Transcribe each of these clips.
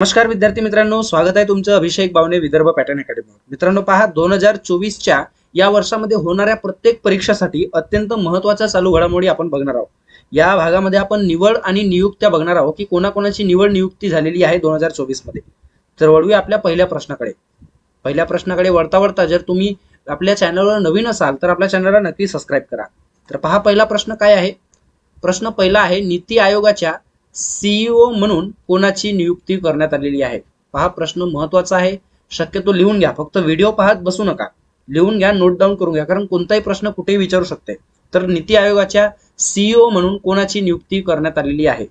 नमस्कार विद्यार्थी मित्रांनो स्वागत आहे तुमचं अभिषेक बावने विदर्भ पॅटर्न अकॅडमी मित्रांनो पहा दोन हजार चोवीसच्या या वर्षामध्ये होणाऱ्या प्रत्येक परीक्षासाठी अत्यंत महत्त्वाच्या चालू घडामोडी आपण बघणार आहोत. या भागामध्ये आपण निवड आणि नियुक्त्या बघणार आहोत की कोणाकोणाची निवड नियुक्ती झालेली आहे दोन हजार चोवीसमध्ये तर वळूया आपल्या पहिल्या प्रश्नाकडे. पहिल्या प्रश्नाकडे वळता वळता जर तुम्ही आपल्या चॅनलवर नवीन असाल तर आपल्या चॅनलला नक्की सबस्क्राईब करा. तर पहा पहिला प्रश्न काय आहे? प्रश्न पहिला आहे नीती आयोगाच्या सीईओ म्हणून कोणाची नियुक्ती करण्यात आलेली आहे? पहा प्रश्न महत्त्वाचा आहे. शक्यतो लिहून घ्या. फक्त व्हिडिओ पाहत बसू नका. लिहून घ्या नोट डाऊन करून घ्या. कारण कोणताही प्रश्न कुठेही विचारू शकते. तर नीती आयोगाच्या सीईओ म्हणून कोणाची नियुक्ती करण्यात आलेली आहे?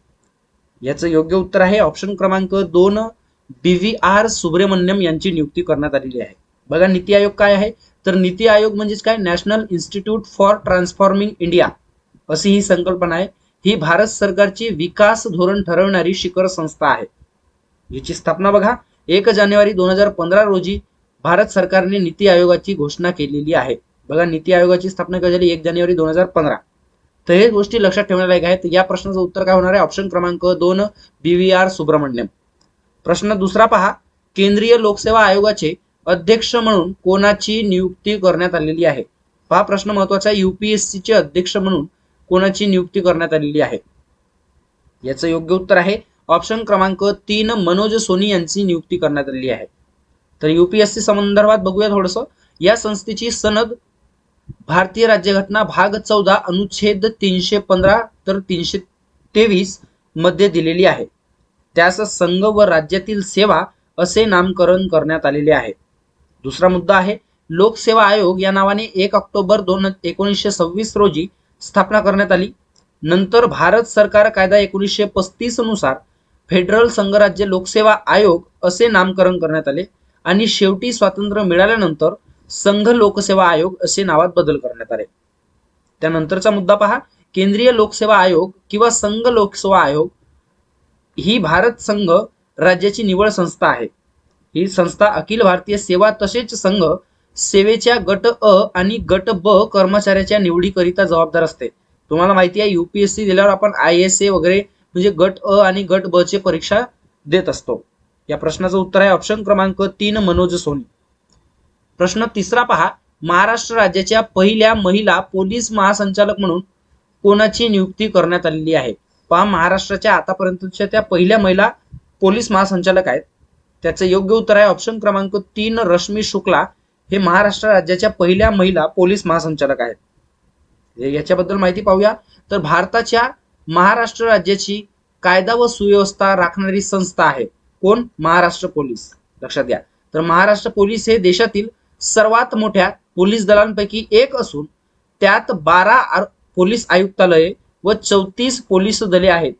याचं योग्य उत्तर आहे. ऑप्शन क्रमांक दोन बी व्ही आर सुब्रमण्यम यांची नियुक्ती करण्यात आलेली आहे. बघा नीती आयोग काय आहे? तर नीती आयोग म्हणजेच काय? National institute for transforming India. अशी ही संकल्पना आहे. ही भारत सरकारची विकास धोरण ठरवणारी शिखर संस्था आहे. हिची स्थापना बघा एक जानेवारी दोन हजार पंधरा रोजी भारत सरकारने नीती आयोगाची घोषणा केलेली आहे. बघा नीती आयोगाची स्थापना कधी झाली? एक जानेवारी दोन हजार पंधरा. तर हे गोष्टी लक्षात ठेवण्यालायक आहेत. या प्रश्नाचं उत्तर काय होणार आहे? ऑप्शन क्रमांक दोन बी व्ही आर सुब्रमण्यम. प्रश्न दुसरा पहा. केंद्रीय लोकसेवा आयोगाचे अध्यक्ष म्हणून कोणाची नियुक्ती करण्यात आलेली आहे? हा प्रश्न महत्त्वाचा आहे. चे अध्यक्ष म्हणून कोणाची नियुक्ती करण्यात आलेली आहे? याचं योग्य उत्तर आहे ऑप्शन क्रमांक तीन मनोज सोनी यांची नियुक्ती करण्यात आलेली आहे. तर युपीएससी संदर्भात बघूया थोडस. या संस्थेची सनद भारतीय राज्यघटना भाग चौदा अनुच्छेद तीनशे पंधरा तर तीनशे तेवीसमध्ये दिलेली आहे. त्यास संघ व राज्यातील सेवा असे नामकरण करण्यात आलेले आहे. दुसरा मुद्दा आहे लोकसेवा आयोग या नावाने एक ऑक्टोबर दोन एकोणीसशे सव्वीस रोजी स्थापना करण्यात आली. नंतर भारत सरकार कायदा एकोणीसशे पस्तीसनुसार फेडरल संघराज्य लोकसेवा आयोग असे नामकरण करण्यात आले आणि शेवटी स्वातंत्र्य मिळाल्यानंतर संघ लोकसेवा आयोग असे नावात बदल करण्यात आले. त्यानंतरचा मुद्दा पहा. केंद्रीय लोकसेवा आयोग किंवा संघ लोकसेवा आयोग ही भारत संघ राज्याची निवड संस्था आहे. ही संस्था अखिल भारतीय सेवा तसेच संघ सेवेच्या गट अ आणि गट ब कर्मचाऱ्याच्या निवडीकरिता जबाबदार असते. तुम्हाला माहिती आहे युपीएससी दिल्यावर आपण आय एस ए वगैरे म्हणजे गट अ आणि गट ब चे परीक्षा देत असतो. या प्रश्नाचं उत्तर आहे ऑप्शन क्रमांक तीन मनोज सोनी. प्रश्न तिसरा पहा महाराष्ट्र राज्याच्या पहिल्या महिला पोलीस महासंचालक म्हणून कोणाची नियुक्ती करण्यात आलेली आहे? पहा महाराष्ट्राच्या आतापर्यंतच्या त्या पहिल्या महिला पोलीस महासंचालक आहेत. त्याचं योग्य उत्तर आहे ऑप्शन क्रमांक तीन रश्मी शुक्ला. हे महाराष्ट्र राज्याच्या पहिल्या महिला पोलीस महासंचालक आहेत. याच्याबद्दल माहिती पाहूया. तर भारताच्या महाराष्ट्र राज्याची कायदा व सुव्यवस्था राखणारी संस्था आहे. कोण? महाराष्ट्र पोलीस. लक्षात घ्या. तर महाराष्ट्र पोलीस हे देशातील सर्वात मोठ्या पोलीस दलांपैकी एक असून त्यात बारा पोलीस आयुक्तालये व चौतीस पोलीस दले आहेत.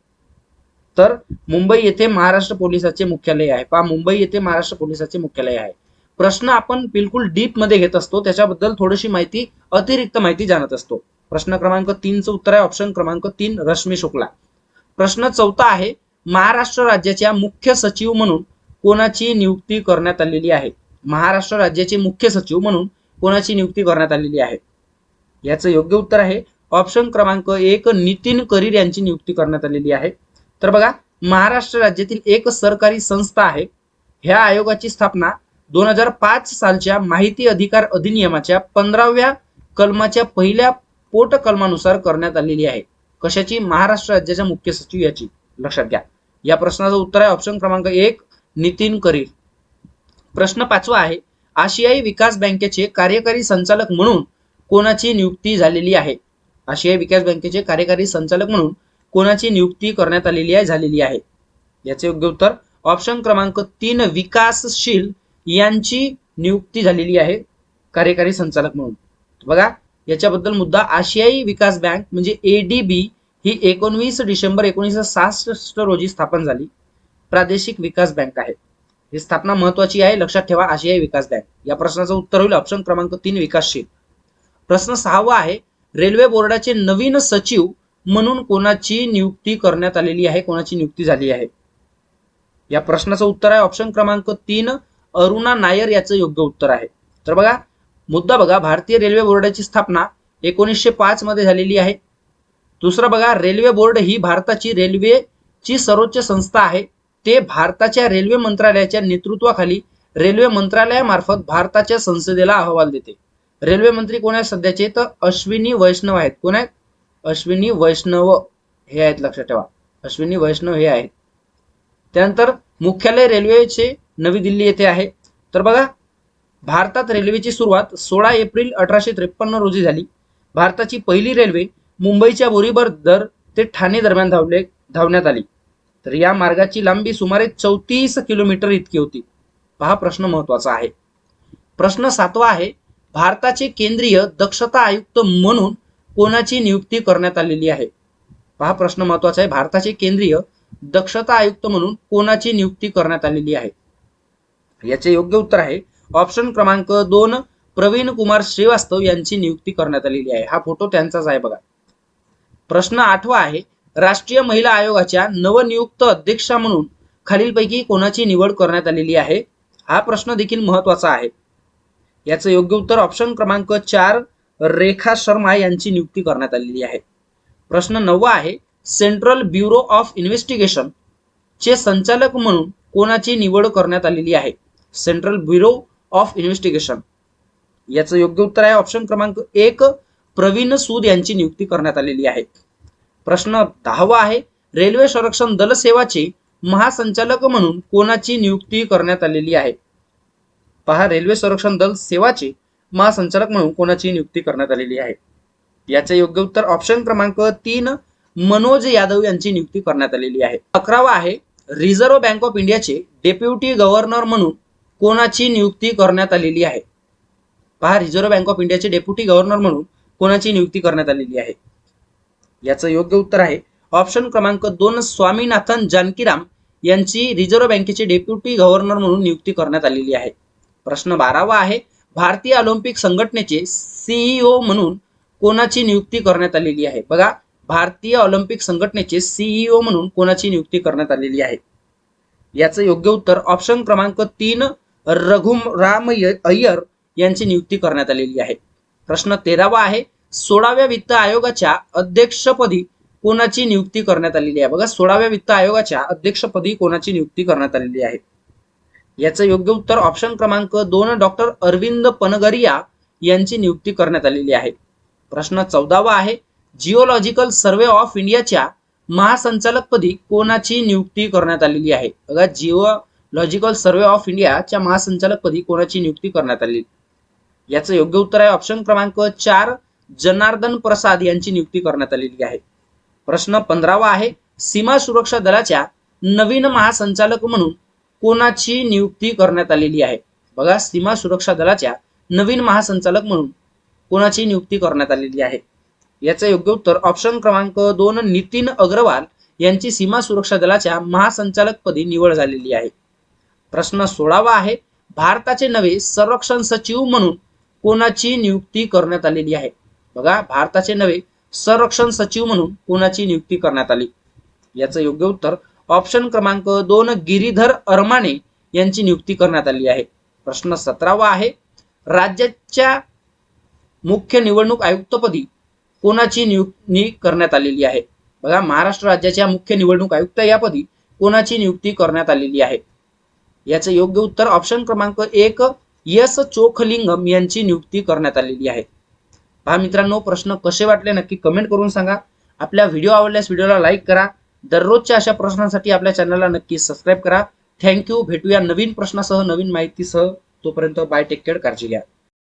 तर मुंबई येथे महाराष्ट्र पोलिसाचे मुख्यालय आहे. पहा मुंबई येथे महाराष्ट्र पोलिसाचे मुख्यालय आहे. प्रश्न आपण बिलकुल डीपमध्ये घेत असतो. त्याच्याबद्दल थोडीशी माहिती अतिरिक्त माहिती जाणत असतो. प्रश्न क्रमांक तीनचं उत्तर आहे. ऑप्शन क्रमांक तीन रश्मी शुक्ला. प्रश्न चौथा आहे महाराष्ट्र राज्याच्या मुख्य सचिव म्हणून कोणाची नियुक्ती करण्यात आलेली आहे? महाराष्ट्र राज्याचे मुख्य सचिव म्हणून कोणाची नियुक्ती करण्यात आलेली आहे? याचं योग्य उत्तर आहे. ऑप्शन क्रमांक एक नितीन करीर यांची नियुक्ती करण्यात आलेली आहे. तर बघा महाराष्ट्र राज्यातील एक सरकारी संस्था आहे. ह्या आयोगाची स्थापना दोन हजार पाच सालच्या माहिती अधिकार अधिनियमाच्या पंधराव्या कलमाच्या पहिल्या पोट कलमानुसार करण्यात आलेली आहे. कशाची? महाराष्ट्र राज्याच्या मुख्य सचिव याची. लक्षात घ्या. या प्रश्नाचं उत्तर आहे ऑप्शन क्रमांक एक नितीन करीर. प्रश्न पाचवा आहे आशियाई विकास बँकेचे कार्यकारी संचालक म्हणून कोणाची नियुक्ती झालेली आहे? आशियाई विकास बँकेचे कार्यकारी संचालक म्हणून कोणाची नियुक्ती करण्यात आलेली आहे झालेली आहे? याचे योग्य उत्तर ऑप्शन क्रमांक तीन विकासशील यांची नियुक्ती झालेली आहे कार्यकारी संचालक म्हणून. बघा याच्याबद्दल मुद्दा आशियाई विकास बँक म्हणजे एडीबी ही एकोणवीस डिसेंबर एकोणीसशे सहासष्ट रोजी स्थापन झाली. प्रादेशिक विकास बँक आहे. ही स्थापना महत्वाची आहे. लक्षात ठेवा आशियाई विकास बँक. या प्रश्नाचं उत्तर होईल ऑप्शन क्रमांक तीन विकासशील. प्रश्न सहावा आहे रेल्वे बोर्डाचे नवीन सचिव म्हणून कोणाची नियुक्ती करण्यात आलेली आहे कोणाची नियुक्ती झाली आहे? या प्रश्नाचं उत्तर आहे ऑप्शन क्रमांक तीन अरुणा नायर याचं योग्य उत्तर आहे. तर बघा मुद्दा बघा भारतीय रेल्वे बोर्डाची स्थापना एकोणीसशे पाच मध्ये झालेली आहे. दुसरं बघा रेल्वे बोर्ड ही भारताची रेल्वेची सर्वोच्च संस्था आहे. ते भारताच्या रेल्वे मंत्रालयाच्या नेतृत्वाखाली रेल्वे मंत्रालयामार्फत भारताच्या संसदेला अहवाल देते. रेल्वे मंत्री कोण आहेत सध्याचे? तर अश्विनी वैष्णव आहेत. कोण आहेत? अश्विनी वैष्णव हे आहेत लक्षात ठेवा. अश्विनी वैष्णव हे आहेत. त्यानंतर मुख्यालय रेल्वेचे नवी दिल्ली येथे आहे. तर बघा भारतात रेल्वेची सुरुवात सोळा एप्रिल अठराशे त्रेपन्न रोजी झाली. भारताची पहिली रेल्वे मुंबईच्या बोरीबर दर ते ठाणे दरम्यान धावले धावण्यात आली. तर या मार्गाची लांबी सुमारे चौतीस किलोमीटर इतकी होती. हा प्रश्न महत्त्वाचा आहे. प्रश्न सातवा आहे भारताचे केंद्रीय दक्षता आयुक्त म्हणून कोणाची नियुक्ती करण्यात आलेली आहे? हा प्रश्न महत्त्वाचा आहे भारताचे केंद्रीय दक्षता आयुक्त म्हणून कोणाची नियुक्ती करण्यात आलेली आहे? याचे योग्य उत्तर आहे. ऑप्शन क्रमांक दोन प्रवीण कुमार श्रीवास्तव यांची नियुक्ती करण्यात आलेली आहे. हा फोटो त्यांचाच आहे बघा. प्रश्न आठवा आहे राष्ट्रीय महिला आयोगाच्या नवनियुक्त अध्यक्षा म्हणून खालीलपैकी कोणाची निवड करण्यात आलेली आहे? हा प्रश्न देखील महत्त्वाचा आहे. याचं योग्य उत्तर ऑप्शन क्रमांक चार रेखा शर्मा यांची नियुक्ती करण्यात आलेली आहे. प्रश्न नववा आहे सेंट्रल ब्युरो ऑफ इन्व्हेस्टिगेशन चे संचालक म्हणून कोणाची निवड करण्यात आलेली आहे? सेंट्रल ब्युरो ऑफ इन्व्हेस्टिगेशन याचं योग्य उत्तर आहे ऑप्शन क्रमांक एक प्रवीण सूद यांची नियुक्ती करण्यात आलेली आहे. प्रश्न दहावा आहे रेल्वे संरक्षण दल सेवाचे महासंचालक म्हणून कोणाची नियुक्ती करण्यात आलेली आहे? पहा रेल्वे संरक्षण दल सेवाचे महासंचालक म्हणून कोणाची नियुक्ती करण्यात आलेली आहे? याचे योग्य उत्तर ऑप्शन क्रमांक तीन मनोज यादव यांची नियुक्ती करण्यात आलेली आहे. अकरावा आहे रिझर्व्ह बँक ऑफ इंडियाचे डेप्युटी गव्हर्नर म्हणून कोणाची नियुक्ती करण्यात आलेली आहे? पहा रिझर्व्ह बँक ऑफ इंडियाचे डेप्युटी गव्हर्नर म्हणून कोणाची नियुक्ती करण्यात आलेली आहे? याचं योग्य उत्तर आहे. ऑप्शन क्रमांक दोन स्वामीनाथन जानकीराम यांची रिझर्व्ह बँकेचे डेप्युटी गव्हर्नर म्हणून नियुक्ती करण्यात आलेली आहे. प्रश्न बारावा आहे. भारतीय ऑलिम्पिक संघटनेचे सीईओ म्हणून कोणाची नियुक्ती करण्यात आलेली आहे? बघा भारतीय ऑलिम्पिक संघटनेचे सीईओ म्हणून कोणाची नियुक्ती करण्यात आलेली आहे? याचं योग्य उत्तर ऑप्शन क्रमांक तीन रघुराम अय्यर यांची नियुक्ती करण्यात आलेली आहे. प्रश्न तेरावा आहे सोळाव्या वित्त आयोगाच्या अध्यक्षपदी कोणाची नियुक्ती करण्यात आलेली आहे? बघा सोळाव्या वित्त आयोगाच्या अध्यक्षपदी कोणाची नियुक्ती करण्यात आलेली आहे? याचं योग्य उत्तर ऑप्शन क्रमांक दोन डॉक्टर अरविंद पनगरिया यांची नियुक्ती करण्यात आलेली आहे. प्रश्न चौदावा आहे जिओलॉजिकल सर्वे ऑफ इंडियाच्या महासंचालकपदी कोणाची नियुक्ती करण्यात आलेली आहे? बघा जिओ लॉजिकल सर्वे ऑफ इंडियाच्या महासंचालकपदी कोणाची नियुक्ती करण्यात आली? याचं योग्य उत्तर आहे ऑप्शन क्रमांक चार जनार्दन प्रसाद यांची नियुक्ती करण्यात आलेली आहे. प्रश्न पंधरावा आहे सीमा सुरक्षा दलाच्या नवीन महासंचालक म्हणून कोणाची नियुक्ती करण्यात आलेली आहे? बघा सीमा सुरक्षा दलाच्या नवीन महासंचालक म्हणून कोणाची नियुक्ती करण्यात आलेली आहे? याचं योग्य उत्तर ऑप्शन क्रमांक दोन नितीन अग्रवाल यांची सीमा सुरक्षा दलाच्या महासंचालकपदी निवड झालेली आहे. प्रश्न सोळावा आहे. भारताचे नवे संरक्षण सचिव म्हणून कोणाची नियुक्ती करण्यात आलेली आहे? बघा भारताचे नवे संरक्षण सचिव म्हणून कोणाची नियुक्ती करण्यात आली? याचं योग्य उत्तर ऑप्शन क्रमांक दोन गिरीधर अरमाने यांची नियुक्ती करण्यात आली आहे. प्रश्न सतरावा आहे राज्याच्या मुख्य निवडणूक आयुक्तपदी कोणाची नियुक्ती करण्यात आलेली आहे? बघा महाराष्ट्र राज्याच्या मुख्य निवडणूक आयुक्त यापदी कोणाची नियुक्ती करण्यात आलेली आहे? याचं योग्य उत्तर ऑप्शन क्रमांक एक यस चोखलिंगम यांची नियुक्ती करण्यात आलेली आहे. पहा मित्रांनो प्रश्न कसे वाटले नक्की कमेंट करून सांगा. आपल्या व्हिडिओ आवडल्यास व्हिडिओला लाईक करा. दररोजच्या अशा प्रश्नांसाठी आपल्या चॅनलला नक्की सबस्क्राईब करा. थँक्यू भेटूया नवीन प्रश्नासह नवीन माहितीसह. तोपर्यंत बाय टेक केअर काळजी घ्या.